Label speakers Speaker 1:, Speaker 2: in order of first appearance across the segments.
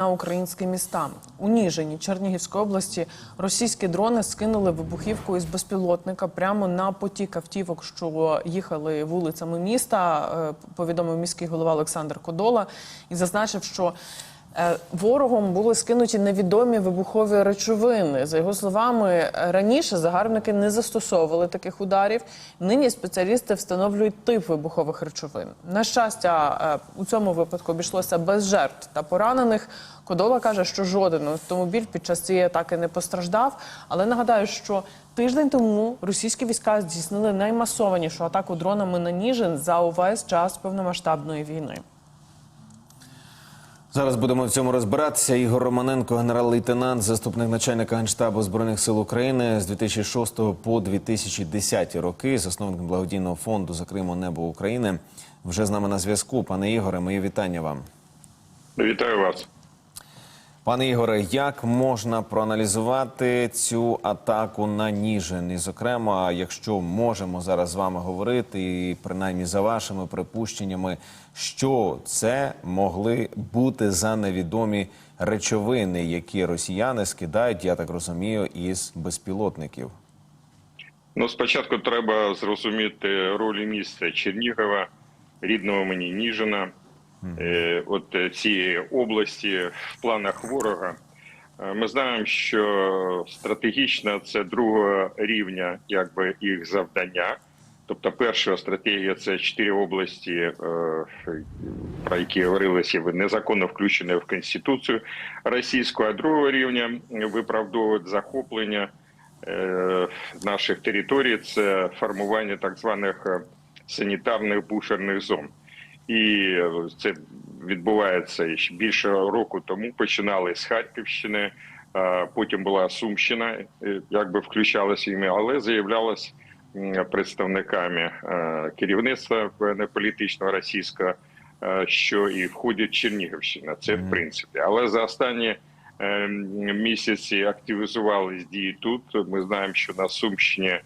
Speaker 1: на українські міста. У Ніжині Чернігівської області російські дрони скинули вибухівку із безпілотника прямо на потік автівок, що їхали вулицями міста. е, Повідомив міський голова Олександр Кодола і зазначив, що ворогом були скинуті невідомі вибухові речовини. За його словами, раніше загарбники не застосовували таких ударів. Нині спеціалісти встановлюють тип вибухових речовин. На щастя, е, у цьому випадку обійшлося без жертв та поранених. Кодола каже, що жоден автомобіль під час цієї атаки не постраждав. Але нагадаю, що тиждень тому російські війська здійснили наймасованішу атаку дронами на Ніжин за увесь час повномасштабної війни.
Speaker 2: Зараз будемо в цьому розбиратися. Ігор Романенко, генерал-лейтенант, заступник начальника генштабу збройних сил України з 2006 по 2010 роки, засновник благодійного фонду за Криму Небо України. Вже з нами на зв'язку. Пане Ігоре, мої вітання вам.
Speaker 3: Вітаю вас.
Speaker 2: Пане Ігоре, як можна проаналізувати цю атаку на Ніжин? І, зокрема, якщо можемо зараз з вами говорити, і принаймні за вашими припущеннями, що це могли бути за невідомі речовини, які росіяни скидають, я так розумію, із безпілотників?
Speaker 3: Ну, спочатку треба зрозуміти роль місця Чернігова, рідного мені Ніжина, от е, цієї області в планах ворога. Е, Ми знаємо, що стратегічно це другого рівня, якби їх завдання. Тобто, перша стратегія це чотири області, е, про які говорилося, незаконно включені в конституцію російську, а другого рівня виправдовують захоплення е, наших територій. Це формування так званих е, санітарних бушерних зон. І е, це відбувається ще більше року тому. Починали з Харківщини, е, потім була Сумщина, е, якби включалася іми, але заявлялось представниками керівництва політичного російського, що і входить Чернігівщина. Це в принципі, але за останні місяці активізувались дії тут. Ми знаємо, що на Сумщині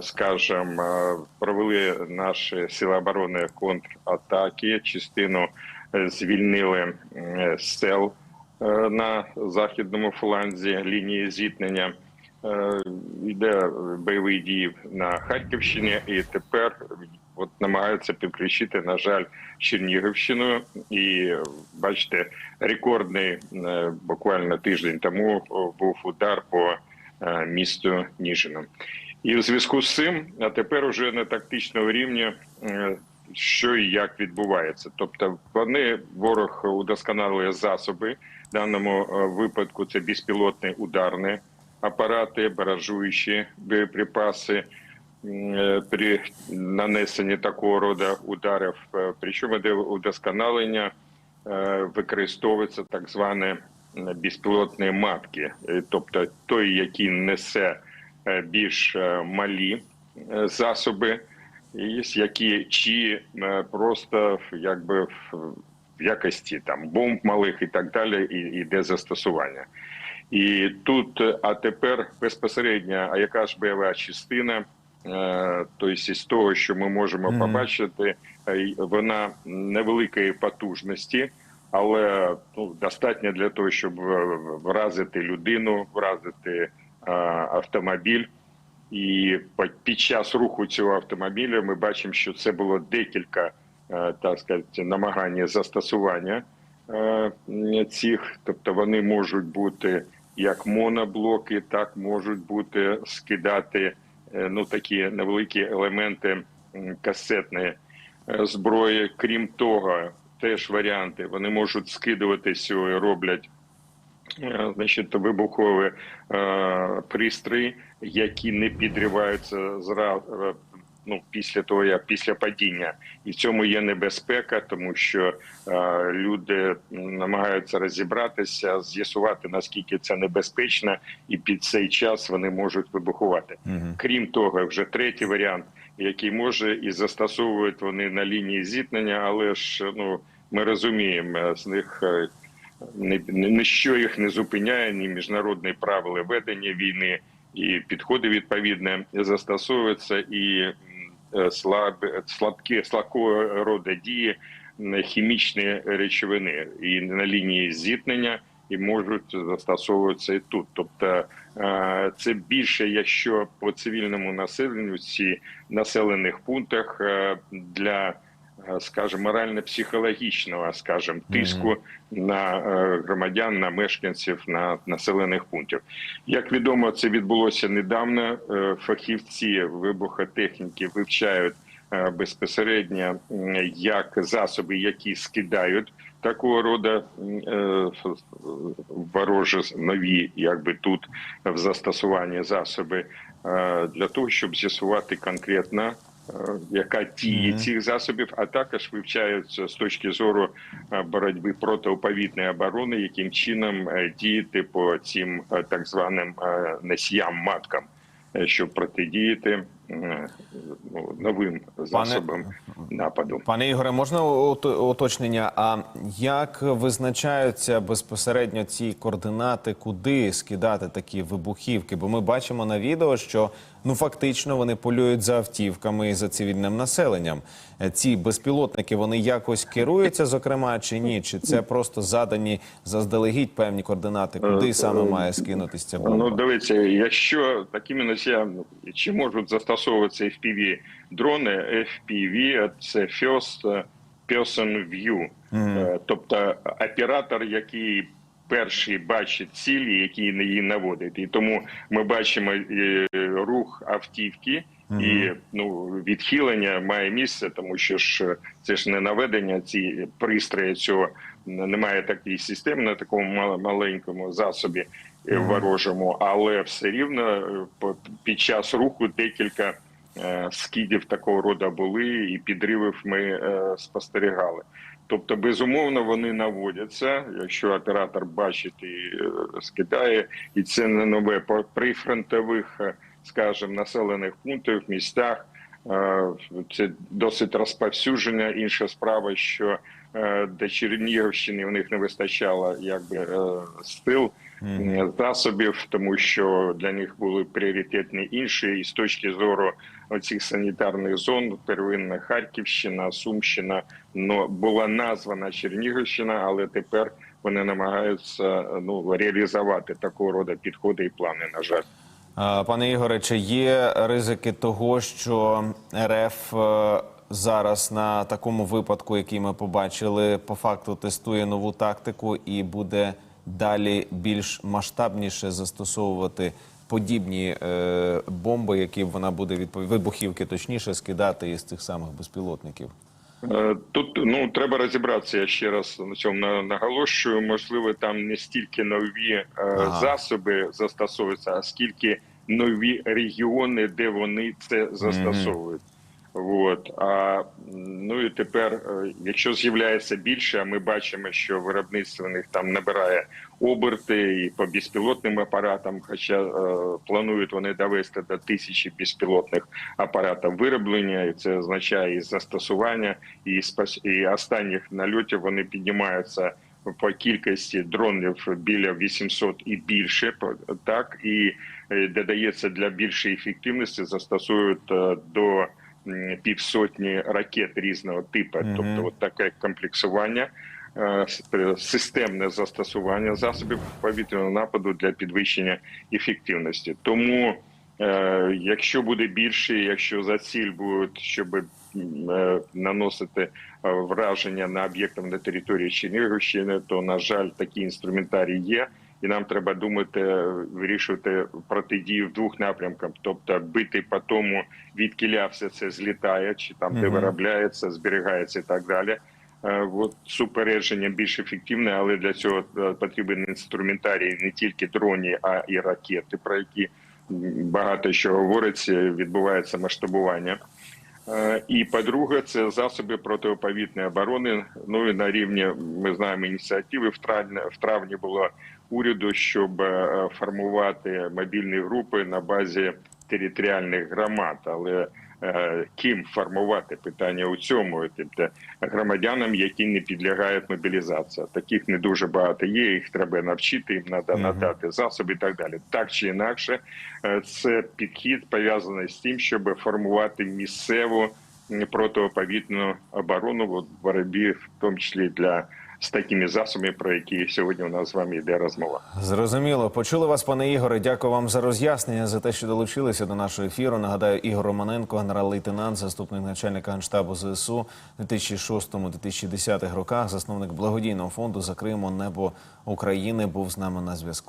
Speaker 3: скажем, е, провели наші сили оборони контратаки. Частину е, звільнили е, сел е, на західному фланзі лінії зіткнення. Е, Йде бойові дії на Харківщині, і тепер от намагаються підключити, на жаль, Чернігівщину. І бачите, рекордний е, буквально тиждень тому був удар по е, місту Ніжину. І в зв'язку з цим, а тепер уже на тактичному рівні, е, що і як відбувається. Тобто, вони ворог удосконалює засоби. В даному е, випадку це безпілотні ударні апарати, баражуючі боєприпаси е, при нанесенні такого роду ударів. Причому де удосконалення використовується так зване безпілотні матки, тобто той, який несе більш е, малі е, засоби, які чи е, просто якби в якості там бомб малих і так далі, і йде застосування. І тут, е, а тепер безпосередньо, а яка ж бойова частина? е, Тобто з того, що ми можемо
Speaker 2: Мгм.
Speaker 3: побачити, е, вона невеликої потужності, але ну достатньо для того, щоб е, вразити людину, вразити е, автомобіль. І під час руху цього автомобіля ми бачимо, що це було декілька е, так сказати, намагання застосування е, цих, тобто вони можуть бути як моноблоки, так можуть бути скидати е, ну такі невеликі елементи касетної зброї. Крім того, теж варіанти вони можуть скидувати сьогодні, роблять значить, вибухові е, пристрої, які не підриваються зразу. Ну, після того, як після падіння, і в цьому є небезпека, тому що е, люди намагаються розібратися, з'ясувати наскільки це небезпечно, і під цей час вони можуть вибухувати.
Speaker 2: Мгм.
Speaker 3: Крім того, вже третій варіант, який може і застосовують вони на лінії зіткнення, але ж ну ми розуміємо, з них е, ніщо їх не зупиняє, ні міжнародні правила ведення війни, і підходи відповідне застосовуються, і е, слаб, слабкі слабкого роду дії хімічні речовини і на лінії зіткнення, і можуть застосовуватися і тут. Тобто е, це більше, якщо по цивільному населенню ці населених пунктах е, для скажімо, морально-психологічного, скажімо, тиску на е, громадян, на мешканців, на населених пунктів. Як відомо, це відбулося недавно. Е, Фахівці вибухотехніки вивчають е, безпосередньо як засоби, які скидають такого роду е, ворожі нові, якби тут в застосуванні засоби е, для того, щоб з'ясувати конкретно. Е, Яка діє цих засобів, а також вивчаються з точки зору е, боротьби протиповітної оборони, яким чином е, діяти по цим е, так званим носіям маткам, щоб протидіяти ну, новим засобам нападу.
Speaker 2: Пане Ігоре, можна уточнення? А як визначаються безпосередньо ці координати, куди скидати такі вибухівки? Бо ми бачимо на відео, що ну фактично вони полюють за автівками і за цивільним населенням. Е, Ці безпілотники вони якось керуються, зокрема, чи ні? Чи це просто задані заздалегідь певні координати? Куди саме має скинутись ця бомба?
Speaker 3: Ну, дивіться, якщо такими носіями чи можуть застосовуватися FPV дрони, FPV – це First Person View, Е, тобто оператор, який перший бачить цілі, які її наводить. І тому ми бачимо е, рух автівки. І ну відхилення має місце, тому що ж е, це ж не наведення. Ці пристрої цього немає такої системи на такому мал- маленькому засобі е, ворожому, але все рівно під час руху декілька скидів такого роду були, і підривів ми спостерігали. Тобто, безумовно, вони наводяться, якщо оператор бачить і е, скидає, і це не нове при фронтових, е, скажімо, населених пунктах, містах. е, Це досить розповсюдження. Інша справа, що до Чернігівщини в них не вистачало якби е, засобів, тому що для них були пріоритетні інші, і з точки зору оцих санітарних зон, первинна Харківщина, Сумщина, ну була названа Чернігівщина, але тепер вони намагаються ну реалізувати такого роду підходи і плани. На жаль.
Speaker 2: Пане Ігоре, чи є ризики того, що РФ е, зараз на такому випадку, який ми побачили, по факту тестує нову тактику і буде далі більш масштабніше застосовувати подібні е, бомби, які вона буде відпов... вибухівки, точніше скидати із цих самих безпілотників?
Speaker 3: Е, Тут ну треба розібратися. Я ще раз на цьому на- наголошую. Можливо, там не стільки нові е,
Speaker 2: Ага.
Speaker 3: засоби застосовуються, а скільки нові регіони, де вони це застосовують. От а ну і тепер, е, якщо з'являється більше, а ми бачимо, що виробництво в них там набирає оберти і по безпілотним апаратам, хоча е, планують вони довести до тисячі безпілотних апаратів вироблення, і це означає і застосування, і спас- і останніх нальотів вони піднімаються по кількості дронів біля 800 і більше. Так і е, додається для більшої ефективності, застосують е, до півсотні ракет різного типу.
Speaker 2: Мгм.
Speaker 3: Тобто, от таке комплексування. е, е, Системне застосування засобів повітряного нападу для підвищення ефективності. Тому, е, якщо буде більше, якщо за ціль будуть, щоб е, наносити е, враження на об'єктам на території Чернігівщини, то на жаль, такі інструментарії є. І нам треба думати, вирішувати протидію в двох напрямках, тобто бити по тому, відкіля все це злітає, чи там де виробляється, зберігається і так далі. Е, От супередження більш ефективне, але для цього е, потрібен інструментарій не тільки дроні, а і ракети, про які багато що говориться, відбувається масштабування. Е, І по-друге, це засоби протиповітної оборони. Ну і на рівні ми знаємо ініціативи в травні, в травні було уряду, щоб е, формувати мобільні групи на базі територіальних громад. Але е, ким формувати питання у цьому? Тобто громадянам, які не підлягають мобілізації. Таких не дуже багато є. Їх треба навчити, їм треба надати засоби і так далі. Так чи інакше, е, це підхід пов'язаний з тим, щоб формувати місцеву протиповітну оборону в боротьбі, в тому числі для з такими засобами, про які сьогодні у нас з вами йде розмова.
Speaker 2: Зрозуміло. Почули вас, пане Ігоре. Дякую вам за роз'яснення, за те, що долучилися до нашого ефіру. Нагадаю, Ігор Романенко, генерал-лейтенант, заступник начальника генштабу ЗСУ у 2006-2010 роках, засновник благодійного фонду за Криму Небо України, був з нами на зв'язку.